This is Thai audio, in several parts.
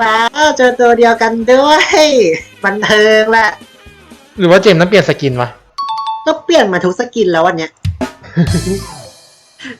ว้าวเจอตัวเดียวกันด้วยบันเทิงแหละหรือว่าเจมส์ต้องเปลี่ยนสกินวะก็เปลี่ยนมาทุกสกินแล้ววันเนี้ย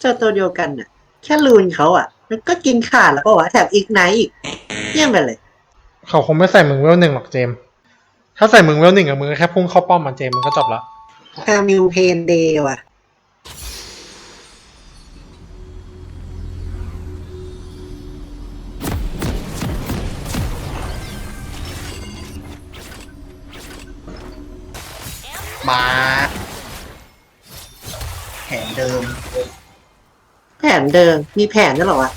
เจอตัวเดียวกันน่ะ แค่ลูนเขาอะ มันก็กินขาดแล้วก็วะแถมอีกไนท์อีกเยี่ยมไปเลย เขาคงไม่ใส่มึงเวลหนึ่งหรอกเจมส์ถ้าใส่มึงเวลหนึ่งอะมึงก็แค่พุ่งเข้าป้อมมาเจมส์มันก็จบละคามิวเพนเดย์ว่ะ มาแผนเดิม แผนเดิม มีแผนด้วยเหรอวะ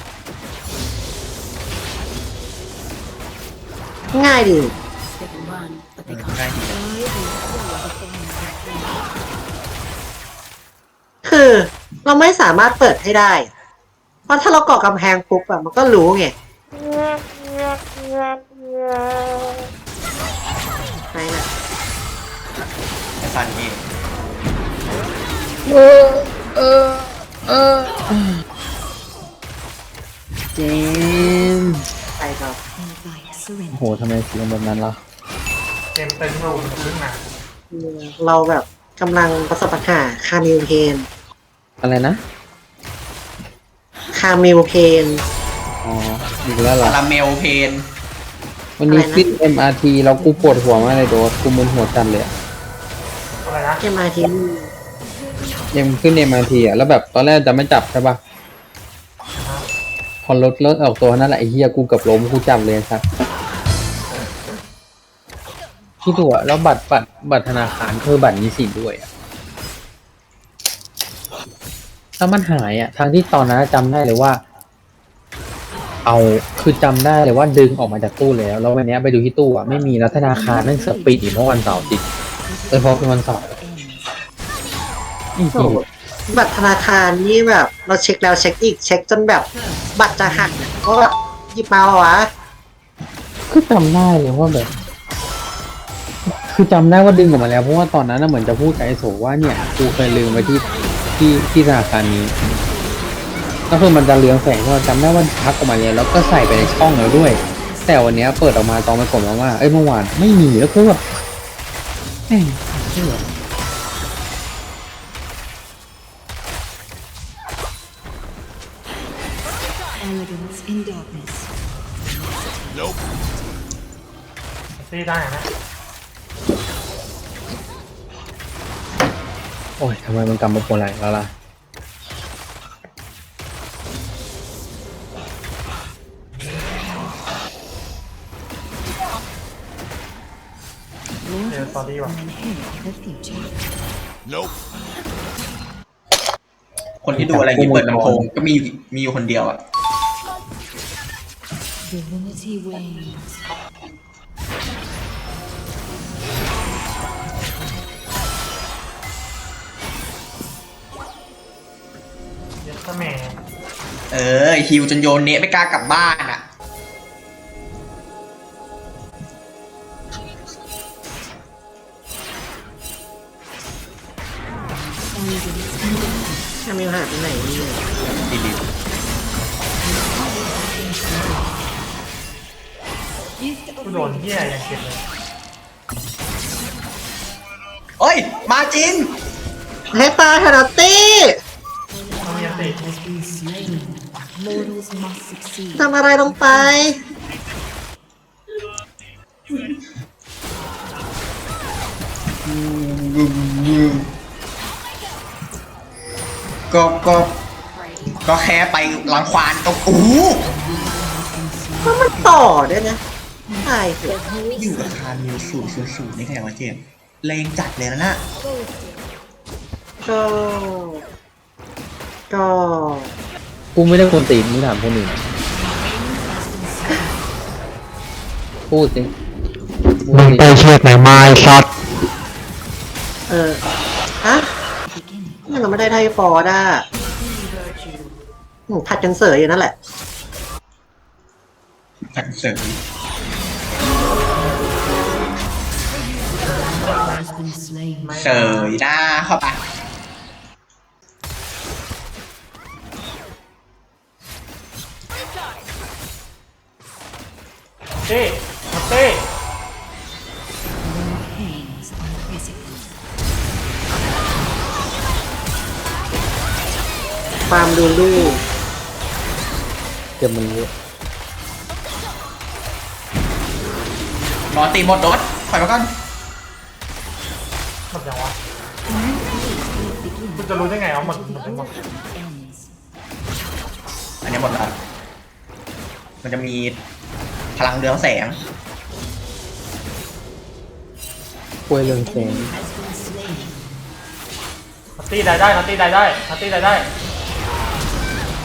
ง่ายดี They can run, but เอ they อ can't ง่ายดีนะคือเราไม่สามารถเปิดให้ได้ เพราะถ้าเราเกาะกำแพงปุ๊บอะมันก็รู้ไงใช่นะ ไอ้ซันเองเจมส์ใช่ครับโอ้โหทำไมเสียงแบบนั้นล่ะเจมเต็มรูมกับพึ่งหนาเราแบบกำลังประสบปัญหาคามิวเพนอะไรนะคามิวเพนอ๋ออีกแล้วเหรอคาราเมลเพนวันนี้ขึ้น MRT เรากูปวดหัวมากเลยโดสกูมึนหัวจันเลยอะ อะไรนะเอ็มอาทียังขึ้น MRT อะแล้วแบบตอนแรกจะไม่จับใช่ปะพอรถรถออกตัวนั่นแหละไอ้เหี้ยกูเกับล้มกูจับเลยครับพี่ตัวแล้วบัตรบัตรบัตรธนาคารคือบัตรนิสิตด้วยอะถ้ามันหายอะทางที่ตอนนั้นจำได้เลยว่า เอาคือจำได้เลยว่าดึงออกมาจากตู้แล้ว แล้ววันเนี้ยไปดูที่ตู้อะไม่มีแล้วธนาคารนั่นเสือกปิดอีกเมื่อวันเสาร์ติดเออเพราะเป็นวันเสาร์อีก โอ้โหบัตรธนาคารนี่แบบ เราเช็คแล้วเช็คอีกเช็คจนแบบ บัตรจะหักเพราะแบบหยิบมาเหรอวะคือจำได้เลยว่าแบบ คือจำได้ว่าดึงออกมาแล้วเพราะว่าตอนนั้นน่ะเหมือนจะพูดกับไอโสว่าเนี่ยกูเคยลืมไว้ที่ที่ที่ธนาคารนี้ ก็คือมันจะเลืองแสงว่าจำได้ว่าทักออกมาแล้วแล้วก็ใส่ไปในช่องแล้วด้วย แต่วันเนี้ยเปิดออกมาตอนมันกดมาว่าเอ้ยเมื่อวานไม่มีแล้วกูแบบแม่ง เชื่อ Elegance in darkness. ซีได้นะโอ้ยทำไมมันกลับมาปวดไหล่แล้วล่ะเจอสตอรี่ว่ะ Inherit the future. คนที่ดูอะไรที่เปิดลำโพงก็มีมีอยู่คนเดียวอะ Divinity wanes. เยสแมนเออฮิวจนโยนเนะไม่กล้ากลับบ้านอะคามิวหายไปไหนเนี่ย ดีดี กูโดนเหี้ยอย่างเจ็บเลยเอ้ย มาจริงให้ตายเถอะนะตี้มันมีอันติ Has been slain. Mortals must succeed. ทำอะไรลงไปก็ก็ก็แค่ไปลังควานตรงอู้ก็มันต่อด้วยนะ ตายเถอะอยู่กับคามิวสูสูสูนี่แค่ว่าเจมส์เลงจัดเลยนะน่ะก็ก็กูไม่ได้คนตีนมึงถามคนอื่นพูดสิพูดมึงสิไปเชือกไหนมาไอ้ช็อตเออฮะยังเราไม่ได้ไทยฟอร์ด้าหนูผัดกันเสยอยู่นั่นแหละสันเสริ เสยหน้าเข้าไปเต้มาเต้ Pains are physical. ความดูลูกเดี๋ยวมันรู้รอตีหมดโดดถอยมาก่อน จะรู้ได้ไงว่าหมดหมดหมด Ends. อันนี้หมดแล้ว มันจะมีพลังเรืองแสง กล้วยเรืองแสง Has been slain. นัตตี้ได้ได้นัตตี้ได้ได้นัตตี้ได้ได้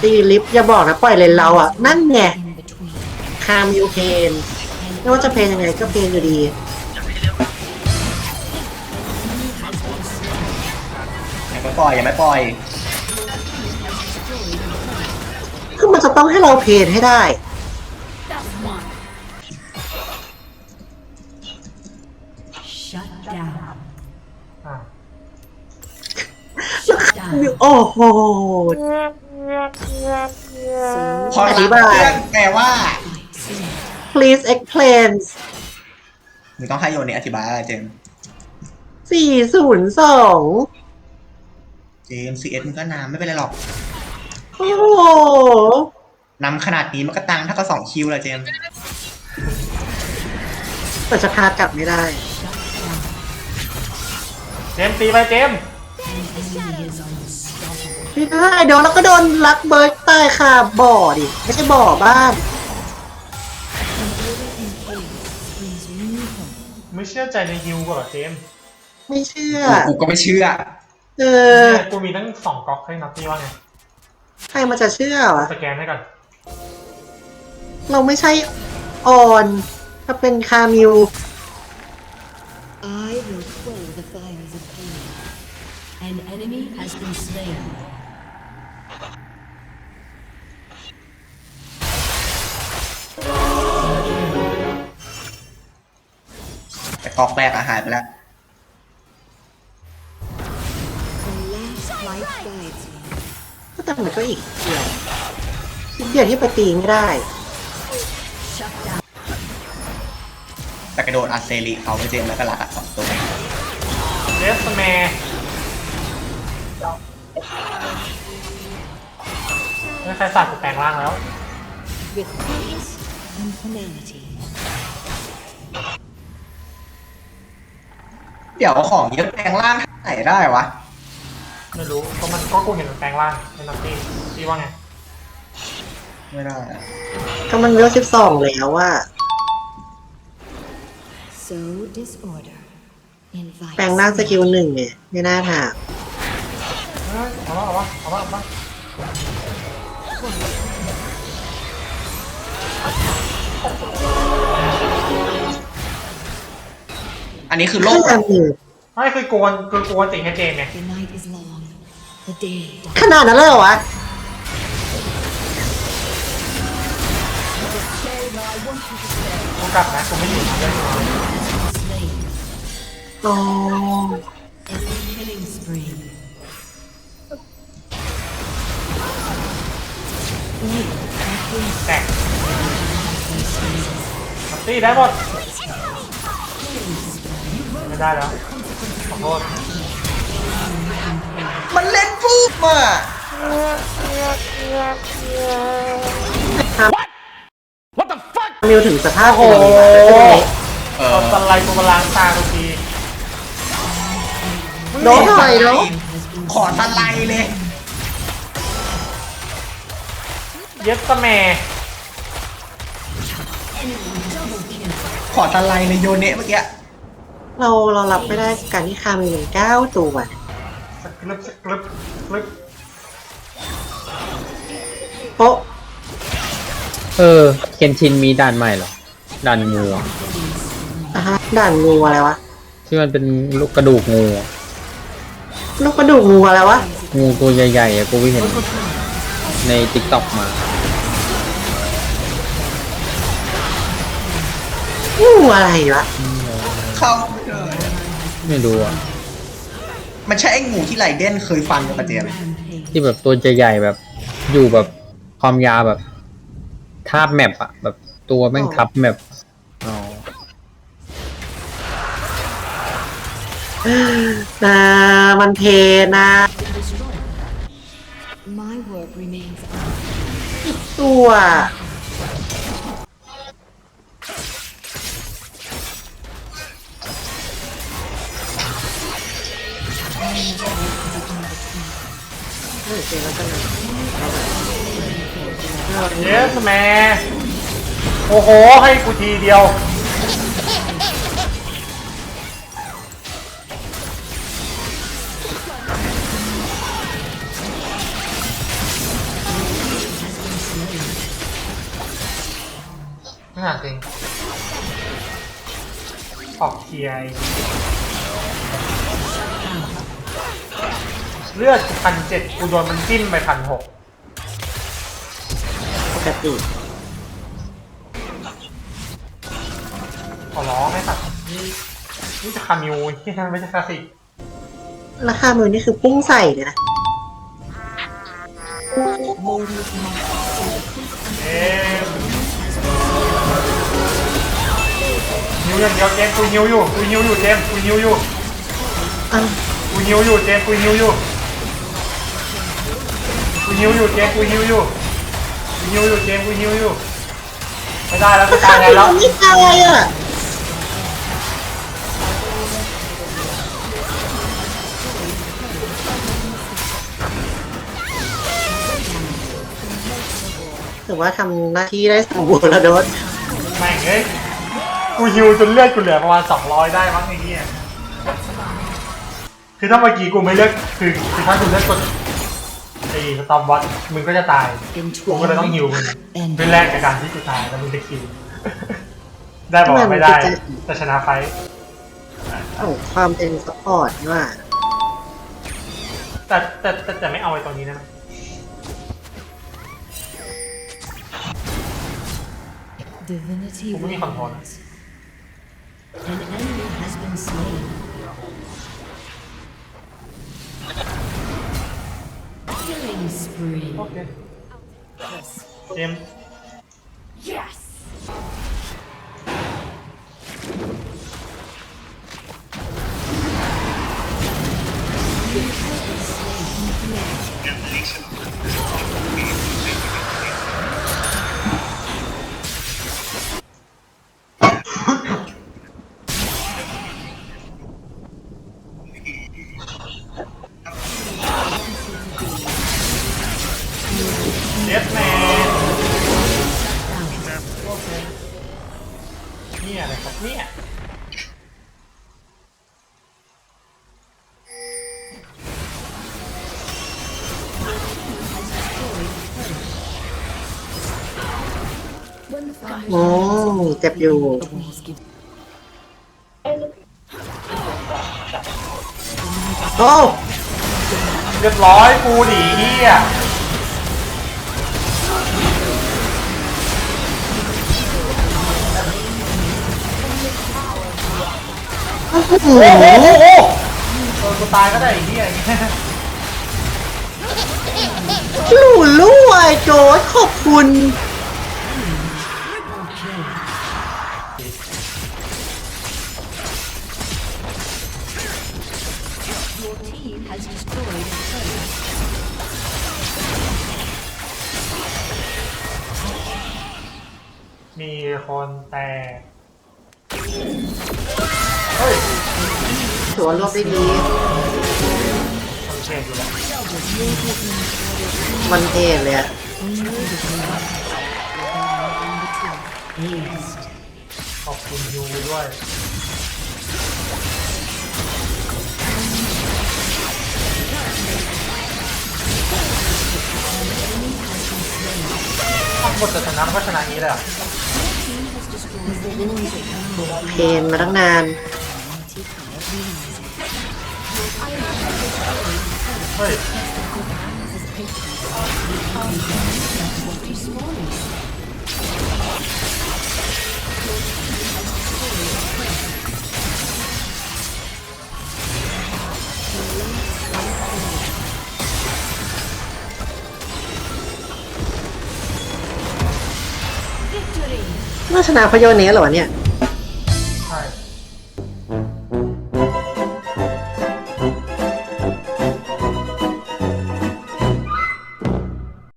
ตีลิฟต์อย่าบอกนะปล่อยเลนเราอะ นั่นไง In between. คามยูเพนไม่ว่าจะเพนยังไงก็เพนอยู่ดี ไม่ปล่อยยังไม่ปล่อย คือมันจะต้องให้เราเพนให้ได้ Shut down. อะ Shut down. โอ้โห พออธิรับบายเพื่อนแปลว่า Soon. please explain มึงต้องให้โยนี่อธิบายอะไรเจมส์402เจ มส์ซีเอสมึงก็นำไม่เป็นไรหรอกโอ้โหนำขนาดนี้มันก็ตังเท่ากับสองคิวเลยเจมส์แต่จะพากลับไม่ได้ เจมส์ตีไปเจมส์ Enemy is unstoppable. ไม่ได้เดี๋ยวเราก็โดนลักเบิร์ดใต้ค่ะบ่อดิ ไม่ใช่บ่อบ้าน Brings new hope. ไม่เชื่อใจในฮิวก่อนเหรอเจมส์ไม่เชื่อ กูก็ไม่เชื่อ เออเนี่ยกูมีตั้งสองก๊อกให้นัตตี้ว่าไงใครมันจะเชื่อวะสแกนให้ก่อนเราไม่ใช่ออน ถ้าเป็นคามิว I will quell the fires of pain. An enemy has been slain. แต่กอกแรกอะหายไปแล้ว ก็แต่มันก็อีกเดียวอีกเดียวที่ไปตีไม่ได้ Shut down. แต่กระโดดอัดเซรีเขาไปเจมส์แล้วก็ลักอะสองตัวเจสแมร์ไม่ใครสั่งกูแปลงร่างแล้ว With grace and finality. เดี๋ยวของเยอะแปลงร่างไหนได้วะ ไม่รู้ก็มันก็กูเห็นมันแปลงร่างในนัตตี้ตีว่าไงไม่ได้อะก็มันเวลสิบสองแล้วว่า So disorder. Invites แปลงร่างสกิลหนึ่งเนี่ยไม่น่าถามเอ้ยเอาวะเอาวะเอาวะเอาวะอันนี้คือโลขึ้นกอันหนึ่งไม่คือกวนคือกวนติให้เจมส์ไง The night is long. The day dark. ขนาดนั้นเลยเหรอวะกูกลับนะกูไม่อยู่นะเรื่องนี้ Slain. อ๋อ Every killing spree. Wait, that brings แตกนัตตี้ได้หมดไม่ได้แล้วขอโทษ มันเล่นปุ๊บอะมิวถึงสภาพโอ้เป็นโหอย่างนี้วะเอตออนสไลด์กูมาล้างตาทุกทีโดนหน่อยเนาะขอตะไลเลย เย็ดสแมร์ขอตะไลในโยเนะเมื่อกี้เราเรารับไม่ได้กับการที่คามิวเก้าตัวส กรึบสกรึบสกรึบโป๊ะเออ เคนชินมีด่านใหม่เหรอ ด่านงูอะอะฮะด่านงูอะไรวะ ที่มันเป็นลูกกระดูกงูอะลูกกระดูกงูอะไรวะ งูตัวใหญ่ๆอะกูไปเห็นในติ๊กต็อกมา งูอะไรวะ เข้าไม่เลยไม่รู้อะ มันใช่ไอ้งูที่ไลเดนเคยฟันกับเจมที่แบบตัวใหญ่แบบ อยู่แบบความยาวแบบทาบแมปอะแบบตัวแม่งทับแมปอ๋อนามันเทนะตัว เออเจอแล้วกันนะเยสแม่โอ้โห ให้กูทีเดียวไม่าจริงออกเทียร์ เลือดพันเจ็ดกูโดนมันจิ้มไปพันหกปกติขอร้องไอ้สัตว์นี่นี่จะคามิวที่นั่นไม่ใช่คลาสสิกราคามือนี่คือพุ่งใส่เลยนะเอ๊ะฮิวอย่างเดียวเจมส์กูฮิวอยู่กูฮิวอยู่เจมส์กูฮิวอยู่อ้าวกูฮิวอยู่เจมส์กูฮิวอยู่ กูฮิวอยู่เจมส์กูฮิวอยู่กูฮิวอยู่เจมส์กูฮิวอยู่ ไม่ได้แล้วกูตายไงแล้วนี่ตายอะถือว่าทำหน้าที่ได้สมบูรณ์แล้วโดนแม่งเอ้ยกูฮิวจนเลือดกูเหลือประมาณ200ได้มั้งไอ้เหี้ยคือถ้าเมื่อกี้กูไม่เลือกคือคือถ้ากูเลือกกด ไอ้สตอมวัตมึงก็จะตายกูก็เลยต้องฮิวมึงเพื่อแลกกับการที่กูตายแล้วมึงจะคิว ได้บอกว่าไม่ได้แต่ชนะไฟท์โอ้ความเป็นสปอร์ตนี่ว่าแต่แต่แต่แต่ไม่เอาไอ้ตรงนี้นะ Divinity Không có cái phần hồn. reigns. An enemy has spree. โอ เจ็บอยู่ โอ้เรียบร้อยกูหนีเฮียโอ้โหโอ้โหโอ้โหเออกูตายก็ได้ไอ้เฮียหลูลู่ไอ้โจทย์ขอบคุณ your team has destroyed a turret. มีคนแตกเฮ้ยถือว่ารวบได้ดีมันเชนอยู่แล้วมันเทเลยอะ ขอบคุณยูด้วยถ้าหมดจะชนะมันก็ชนะนี้เลยเหรอะเพนมาตั้งนาน เฮ้ย ชนะพระโยเนสเหรอวะเนี่ย